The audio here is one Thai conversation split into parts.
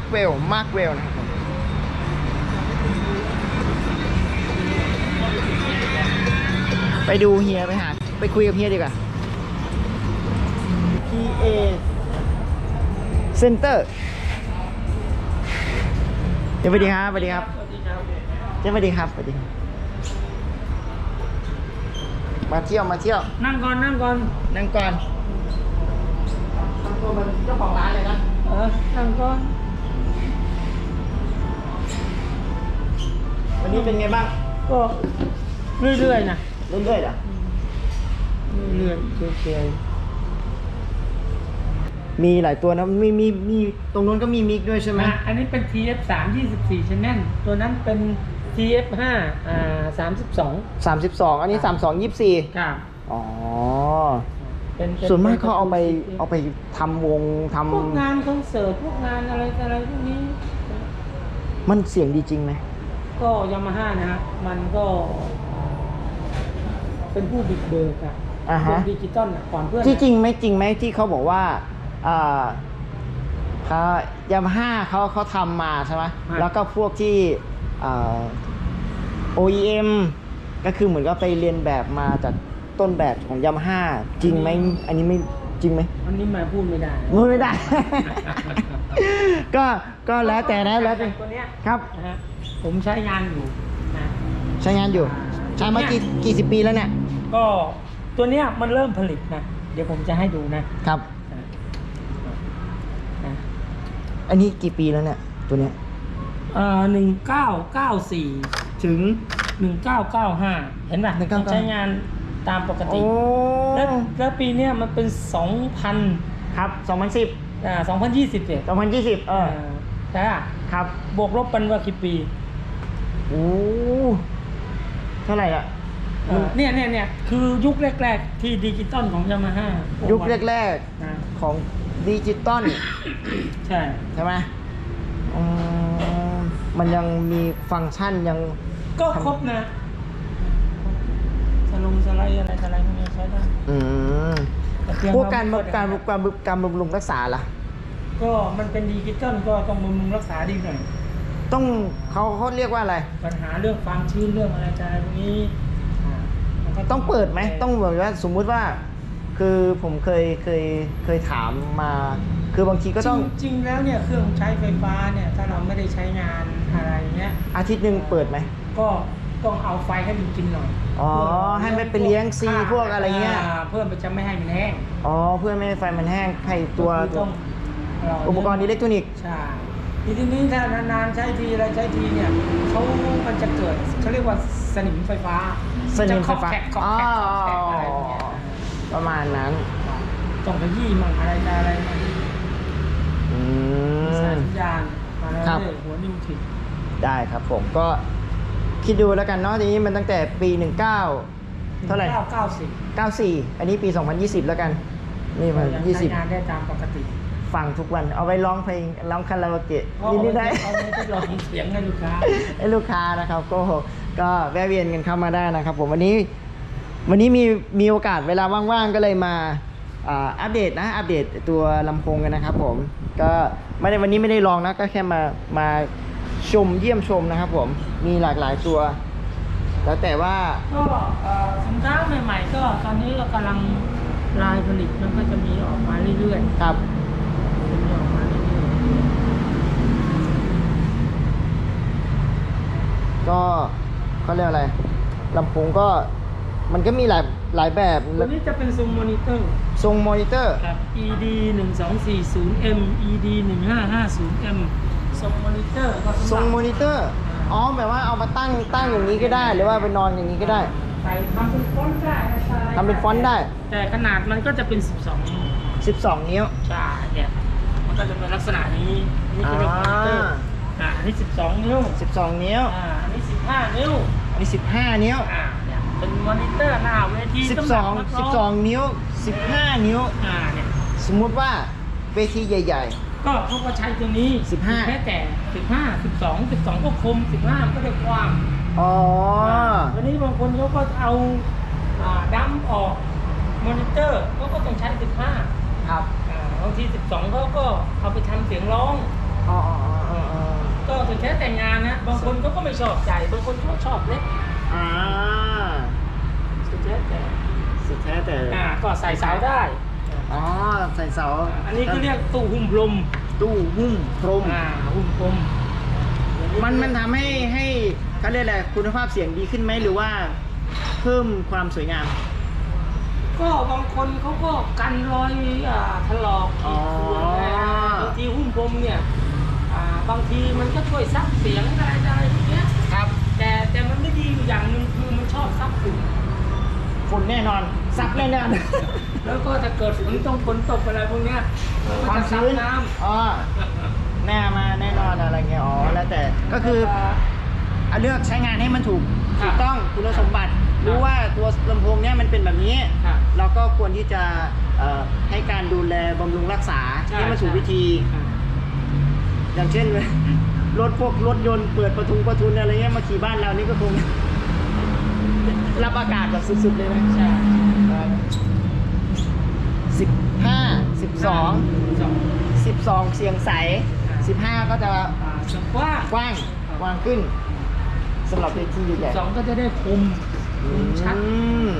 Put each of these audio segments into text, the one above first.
ร์กเวลมาร์กเวลนะครับผมไปดูเฮียไปหา ไปคุยกับเฮียดีกว่า PA Center เดี๋ยวสวัสดีครับสวัสดีครับสวัสดีครับเจ๊สวัสดีครับสวัสดีครับมาเที่ยวมาเที่ยว นั่งก่อนนั่งก่อนนั่งก่อนทำตัวเป็นเจ้าของร้านเลยนะ เออนั่งก่อน วันนี้เป็นไงบ้างก็เรื่อยๆนะเรื่อยๆเหรอเรื่อยๆเฉยมีหลายตัวนะมีมีมีตรงนู้นก็มีมิกด้วยใช่ๆไหมนะอันนี้เป็น TF 3 24 channel ตัวนั้นเป็น TF 5 อ่า32สามสิบสองอันนี้สามสองยี่สี่ครับอ๋อเป็นเป็ส่วนมากเขาเอาไปเอาไปทำวงทำพวกงานคอนเสิร์ตพวกงานอะไรอะไรพวกนี้ มันเสียงดีจริงไหม ก็ยามาฮ่านะฮะมันก็เป็นผู้บิดเบิกอะอ่าฮะวงดิจิตอลอะก่อนเพื่อนที่จริงไหมจริงไหมที่เขาบอกว่าอ่าเขายามาฮ่าเขาเขาทำมาใช่ไหมแล้วก็พวกที่อ่า OEM ก็คือเหมือนก็ไปเรียนแบบมาจากต้นแบบของยามาฮ่าจริงไหมอันนี้ไม่จริงไหม อันนี้หมายพูดไม่ได้พูดไม่ได้ ก็ก็แล้วแต่นะแล้วแต่ตัวเนี้ยครับ นะฮะ ผมใช้งานอยู่นะใช้งานอยู่ ใช้มากี่กี่สิบปีแล้วเนี่ย ก็ตัวเนี้ยมันเริ่มผลิตนะเดี๋ยวผมจะให้ดูนะครับ นะนะอันนี้กี่ปีแล้วเนี่ย ตัวเนี้ยเอ่อหนึ่งเก้าเก้าสี่ถึงหนึ่งเก้าเก้าห้าเห็นป่ะต้องใช้งานตามปกติโอ้แล้วแล้วปีเนี้ยมันเป็นสองพันครับ2010อ่าสองพันยี่สิบเอ็ด2020เออใช่ป่ะครับบวกลบกันว่ากี่ปี โอ้เท่าไหร่อะเออเนี่ยเนี่ยเนี่ยคือยุคแรก ๆ ที่ดิจิตอลของยามาฮ่ายุยุคแรกนะๆของดิจิตอลใช่ ใช่ไหมอืมมันยังมีฟังก์ชันยัง ก็ครบนะสลงสไลด์อะไรอะไรพวกนี้ใช้ได้อืมแต่เพียงพวกการเปิดการการการบำรุงรักษาล่ะ ก็มันเป็นดิจิตอลก็ต้องบำรุงรักษาดีหน่อย ต้องเขาเขาเรียกว่าอะไร ปัญหาเรื่องความชื้นเรื่องอะไรอะไรพวกนี้อ่ามันก็ต้องเปิดไหมต้องแบบว่าสมมุติว่า คือผมเคยเคยเคยถามมา คือบางทีก็ต้องจริงๆแล้วเนี่ยเครื่องใช้ไฟฟ้าเนี่ยถ้าเราไม่ได้ใช้งานอะไรเงี้ย อาทิตย์หนึ่งเปิดไหม ก็ต้องเอาไฟให้มันกินหน่อยอ๋อให้มันไปเลี้ยงซีพวกอะไรเงี้ยาเพื่อมันจะไม่ให้มันแห้งอ๋อเพื่อไม่ให้ไฟมันแห้งให้ตัวก็คือต้องเอุปกรณ์อิเล็กทรอนิกส์ใช่ ทีนี้ถ้านานๆใช้ทีอะไรใช้ทีเนี่ยเขามันจะเกิดเขาเรียกว่าสนิมไฟฟ้าสนิมไฟฟ้าจะเคาะอ๋อแขกเคาะแขกเคาะแขกอะไรพวกเนี้ยประมาณนั้นต้องไปยี่มั่งอะไรต่ออะไรมั่งอืสายม สัญญาณมาแล้วครับ เลยหัวนิ้วถิดได้ครับผมก็คิดดูแล้วกันเนาะทีนี้มันตั้งแต่ปี 19 เท่าไหร่ เก้าเก้าสิบ94 อันนี้ปี 2020 แล้วกัน นี่มันยังใช้งานได้ตามปกติ20 ฟังทุกวัน เอาไว้ร้องเพลงร้องคาราโอเกะเอานี่ได้เอาไว้ทดลองเสียงให้ลูกค้าให้ลูกค้านะครับก็ก็แวะเวียนกันเข้ามาได้นะครับ ผมวันนี้วันนี้มีมีโอกาสเวลาว่างๆก็เลยมาอ่าอัปเดตนะอัปเดตตัวลำโพงกันนะครับ ผมก็ไม่ได้วันนี้ไม่ได้ลองนะก็แค่มามาชมเยี่ยมชมนะครับ ผมมีหลากหลายตัว แล้วแต่ว่าก็เอ่อสินค้าใหม่ ๆ ก็ตอนนี้เรากำลังลายผลิตมันก็จะมีออกมาเรื่อยๆ ครับ จะมีออกมาเรื่อย ก็เขาเรียกอะไรลำโพงก็มันก็มีหลายหลายแบบๆตัวนี้จะเป็นทรงมอนิเตอร์ทรงมอนิเตอร์ครับ ED 1 2 4 0 M ED 1 5 5 0 M ทรงมอนิเตอร์ก็ทรงสำหรับมอนิเตอร์อ๋อแบบว่าเอามาตั้งตั้งอย่างนี้ก็ได้ หรือว่าไปนอนอย่างนี้ก็ได้ใส่ทำเป็นฟอนต์ได้อะไรทำเป็นฟอนต์ได้ แต่ขนาดมันก็จะเป็น 12 นิ้ว 12 นิ้วใช่เนี่ยมันก็จะเป็นลักษณะนี้อันนี้จะเป็นมอนิเตอร์ อ่าอ่าอันนี้ 12 นิ้ว12 นิ้ว อ่าอันนี้ 15 นิ้วอันนี้ 15 นิ้ว อ่าเนี่ยเป็นมอนิเตอร์หน้าเวทีสำหรับนักร้อง12 12 นิ้ว 15 นิ้ว อ่าเนี่ยสมมุติว่าเวทีใหญ่ ก็เขาก็ใช้ตัวนี้15 แค่แต่ 15 12 12 ก็คม 15ก็ได้ความๆอ๋อ วันนี้บางคนเขาก็เอาอ่าดัมออกมอนิเตอร์เขาก็ต้องใช้ 15ครับ อ่าบางที 12เขาก็เอาไปทำเสียงร้อง อ๋ออ๋ออ๋ออ๋อ ก็ถึงแค่แต่งงานนะ บางคนเขาก็ไม่ชอบใจบางคนเขาชอบเล็กอ่าสุดแท้แต่สุดแท้แต่อ่าก็ใส่เสาได้ อ๋อใส่เสาอันนี้ก็เรียกตู้หุ้มลมตู้หุ้มพรมอ่าหุ้มลมมันมันทำให้ให้เขาเรียกอะไรคุณภาพเสียงดีขึ้นไหมหรือว่า เพิ่มความสวยงาม ก็บางคนเขาก็กันรอยอ่าถลอกอ๋อขีดข่วนนะบางทีหุ้มลมเนี่ย อ่าบางทีมันก็ช่วยซับเสียงอะไรอะไรพวกเนี้ยครับ แต่แต่มันไม่ดีอยู่อย่างหนึ่งคือมันชอบซับฝุ่นฝุ่นแน่นอน ซับแน่นอนแล้วก็ถ้าเกิดฝนต้องฝนตกอะไรพวกเนี้ยมันความจะซับชื้นน้ำอ๋อแน่มาแน่นอนอะไรเงี้ยอ๋อแล้วแต่ก็คือเอาเลือกใช้งานให้มันถูกครับถูกต้องคุณสมบัติครับรู้ว่าตัวลำโพงเนี้ยมันเป็นแบบนี้ ครับเราก็ควรที่จะเอ่อให้การดูแลบำรุงรักษาใช่ให้มันถูกวิธีอ่า อย่างเช่นรถพวกรถยนต์เปิดประทุงประทุนอะไรเงี้ยมาขี่บ้านเรานี่ก็คง รับอากาศแบบสุดๆเลยนะใช่สิบห้าสิบสองสองสิบสองเสียงใสสิบห้าก็จะอ่าสองกว้างกว้างกว้างขึ้นสำหรับเวทีใหญ่สองก็จะได้คมๆคมชัดอืม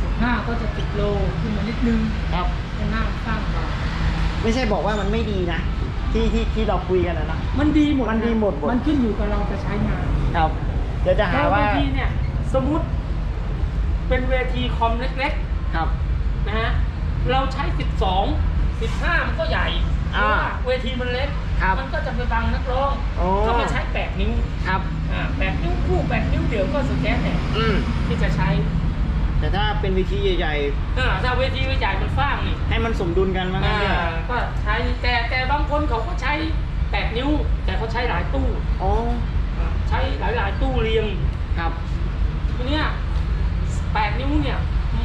สิบห้าก็จะติดโลขึ้นมานิดนึงครับให้หน้าข้างเราไม่ใช่บอกว่ามันไม่ดีนะ ที่ที่ที่เราคุยกันนะนะ มันดีหมดมันดีหมดหมด มันขึ้นอยู่กับเราจะใช้งานครับ เดี๋ยวจะหาแล้วว่าบางทีเนี่ย สมมุติ เป็นเวทีคอมเล็กครับ ๆนะฮะเราใช้ 12 15 มันก็ใหญ่เพอ่าราะว่าเวทีมันเล็ก ครับมันก็จะไปบังนักร้องโอ้ ก็มาใช้ 8 นิ้วครับ อ่า8นิ้วคู่ 8 นิ้วเดี่ยวก็สุดแท้แต่อืมที่จะใช้ แต่ถ้าเป็นเวทีใหญ่อ่าถ้าเวทีใหญ่มันฟ้างนี่ๆ ให้มันสมดุลกันว่างั้นเนี่ยอ่าก็ใช้แต่แต่บางคนเขาก็ใช้8นิ้ว แต่เขาใช้หลายตู้อ๋ออ่าใช้หลายๆตู้เรียง ครับทีเนี้ยแปดนิ้วเนี่ย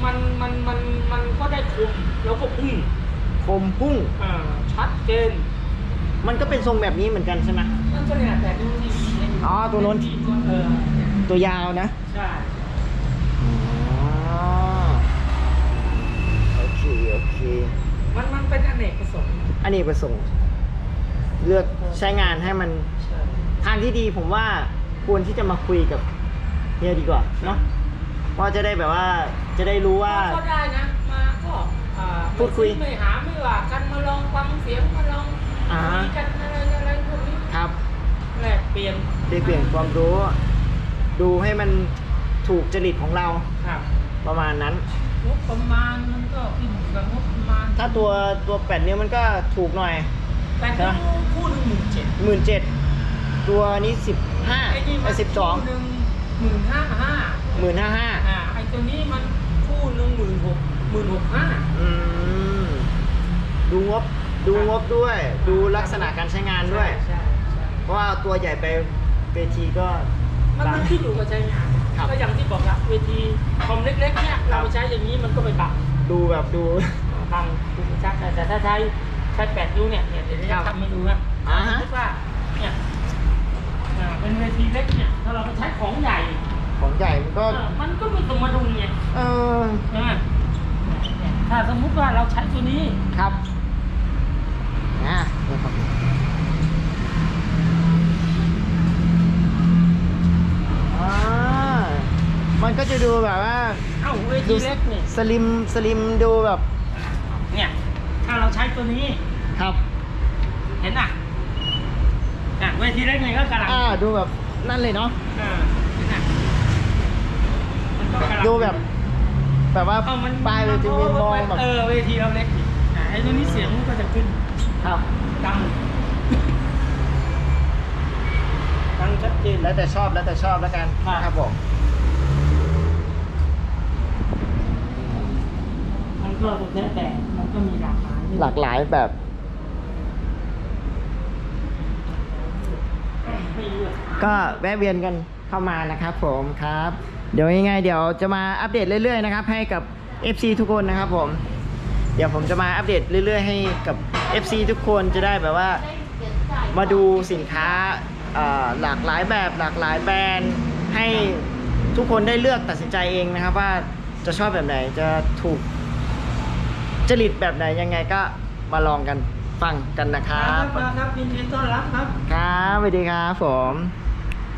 มันมันมันมันก็ได้คมแล้วก็พุ่งคมพุ่งอ่าชัดเจนมันก็เป็นทรงแบบนี้เหมือนกันใช่ไหม นั่นก็เนี่ยแปดนิ้วที่ให้ดูอ๋อตัวโน้น ที่ตัวเออตัว ยาวนะ ใช่ อ๋อ โอเค โอเค มันมันเป็นอเนกประสงค์อันนี้ประสงค์ เลือกใช้งานให้มันใช่ทางที่ดีผมว่าควรที่จะมาคุยกับเฮียดีกว่าเนาะว่าจะได้แบบว่าจะได้รู้ว่า ก็ได้นะ มาก็อ่าพูดคุยไม่หาไม่ว่ากันมาลองฟังเสียงมาลองอ่า คุยกันอะไรอะไรพวกนี้ครับ แลกเปลี่ยนได้เปลี่ยนความรู้ ดูให้มันถูกจริตของเราครับประมาณนั้น งบประมาณมันก็ขึ้นอยู่กับงบประมาณถ้าตัวตัวแปดนิ้วมันก็ถูกหน่อยแปดนิ้วคู่หนึ่งหมื่นเจ็ดหมื่นเจ็ดตัวนี้สิบห้าไอ้นี่มันสิบสองคู่หนึ่งหมื่นห้าห้าหมื่นห้าห้าอ่าไอ้ตัวนี้มันคู่หนึ่งหมื่นหกหมื่นหกห้าอืมดูงบดูงบด้วย ดูลักษณะการใช้งานด้วย ใช่ใช่เพราะว่าตัวใหญ่ไปเวทีก็มันมันขึ้นอยู่กับใช้งานครับ ก็อย่างที่บอกละเวทีคอมเล็กๆเนี่ยเราใช้อย่างนี้มันก็ไปบังดูแบบดูบังดูไม่ชัดแต่ถ้าใช้ใช้แปดนิ้วเนี่ยเนี่ยเดี๋ยวครัจะบทำให้ดูนะอ่าฮะคิดว่าเนี่ยอ่าเป็นเวทีเล็กเนี่ยถ้าเราไปใช้ของใหญ่ของใหญ่มันก็เออมันก็ไม่สมดุลไงเออใช่ไหมเนี่ยถ้าสมมุติว่าเราใช้ตัวนี้ครับนะนี่ครับอ่ามัน ก็จะดูแบบว่าเอ้าเวทีเล็กเนี่ยสลิมสลิมดูแบบเนี่ยถ้าเราใช้ตัวนี้ครับ เห็นอะอะเวทีเล็กไงก็กำลังอ่าดูแบบนั่นเลยเนาะอ่าเห็นอะมันก็กำลังดูแบบ แบบว่าเอ้ามันปลายเวทีมีมองแบบเออเวทีเราเล็กนี่อะไอ้ตัวนี้เสียงมันก็จะขึ้นครับดังดังชัดเจนแล้วแต่ชอบแล้วแต่ชอบแล้วกันครับครับผม มันก็สุดแท้แต่มันก็มีหลากหลายหลากหลายแบบ ไม่เลือกก็แวะเวียนกันเข้ามานะครับผมครับ เดี๋ยวยังไงเดี๋ยวจะมาอัปเดตเรื่อยๆนะครับ ให้กับ FC ทุกคนนะครับผม เดี๋ยวผมจะมาอัปเดตเรื่อย ๆ ให้กับ FC ทุกคนจะได้แบบว่า มาดูสินค้าเอ่อหลากหลายแบบหลากหลายแบรนด์ให้ทุกคนได้เลือกตัดสินใจเองนะครับว่า จะชอบแบบไหนจะถูกจริตแบบไหนยังไงก็มาลองกันฟังกันนะคครัรับบครับยินดีต้อนรับครับ ครับสวัสดีครับผม